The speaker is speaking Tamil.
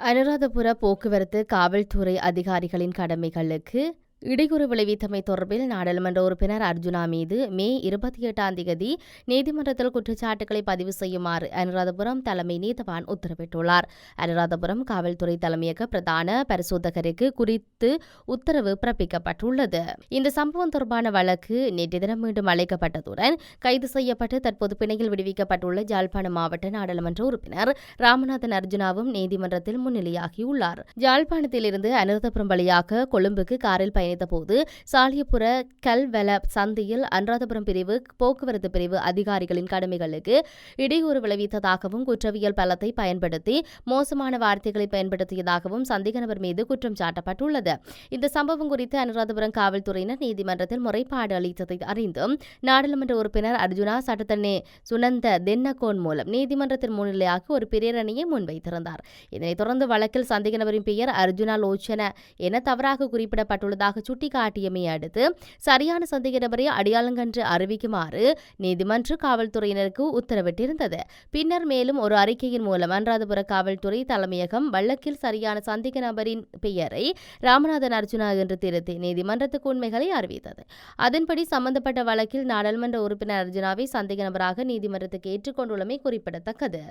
அனுராதபுர போக்குவரத்து காவல்துறை அதிகாரிகளின் கடமைகளுக்கு இடையூறு விளைவித்தமை தொடர்பில் நாடாளுமன்ற உறுப்பினர் அர்ஜுனா மீது மே இருபத்தி எட்டாம் தேதி நீதிமன்றத்தில் குற்றச்சாட்டுகளை பதிவு செய்யுமாறு அனுராதபுரம் தலைமை நீதவான் உத்தரவிட்டுள்ளார். அனுராதபுரம் காவல்துறை தலைமையக பிரதான பரிசோதகருக்கு குறித்து உத்தரவு பிறப்பிக்கப்பட்டுள்ளது. இந்த சம்பவம் தொடர்பான வழக்கு நேற்று தினம் மீண்டும் அழைக்கப்பட்டதுடன் கைது செய்யப்பட்டு தற்போது பிணையில் விடுவிக்கப்பட்டுள்ள ஜாழ்ப்பாணம் மாவட்ட நாடாளுமன்ற உறுப்பினர் ராமநாதன் அர்ஜுனாவும் நீதிமன்றத்தில் முன்னிலையாகியுள்ளார். ஜாழ்ப்பாணத்திலிருந்து அனுராதபுரம் வழியாக கொழும்புக்கு காரில் பயணி போது சாலியபுர கல்வெல சந்தையில் அனுராதபுரம் பிரிவு போக்குவரத்து பிரிவு அதிகாரிகளின் கடமைகளுக்கு இடையூறு விளைவித்ததாகவும் குற்றவியல் பலத்தை பயன்படுத்தி மோசமான வார்த்தைகளை பயன்படுத்தியதாகவும் சந்தேக நபர் மீது குற்றம் சாட்டப்பட்டுள்ளது. இந்த சம்பவம் குறித்து அனுராதபுரம் காவல்துறையினர் நீதிமன்றத்தில் முறைப்பாடு அளித்ததை அறிந்தும் நாடாளுமன்ற உறுப்பினர் அர்ஜுனா சட்டத்தண்ணே சுனந்த தென்னகோன் மூலம் நீதிமன்றத்தின் முன்னிலையாக ஒரு பிரேரணையை முன்வைத்திருந்தார். இதனைத் தொடர்ந்து வழக்கில் சந்தேக நபரின் பெயர் அர்ஜுனா லோச்சன என தவறாக குறிப்பிடப்பட்டுள்ளதாக சுட்டிக்காட்டியமை அடுத்து சரியான சந்தேக நபரை அடையாளங்கன்று அறிவிக்குமாறு நீதிமன்ற காவல்துறையினருக்கு உத்தரவிட்டிருந்தது. பின்னர் மேலும் ஒரு அறிக்கையின் மூலம் அனுராதபுர காவல்துறை தலைமையகம் வழக்கில் சரியான சந்தேக நபரின் பெயரை ராமநாதன் அர்ஜுனா என்று திருத்தி நீதிமன்றத்துக்கு உண்மைகளை அறிவித்தது. அதன்படி சம்பந்தப்பட்ட வழக்கில் நாடாளுமன்ற உறுப்பினர் அர்ஜுனாவை சந்தேக நபராக நீதிமன்றத்துக்கு ஏற்றுக்கொண்டுள்ளமை குறிப்பிடத்தக்கது.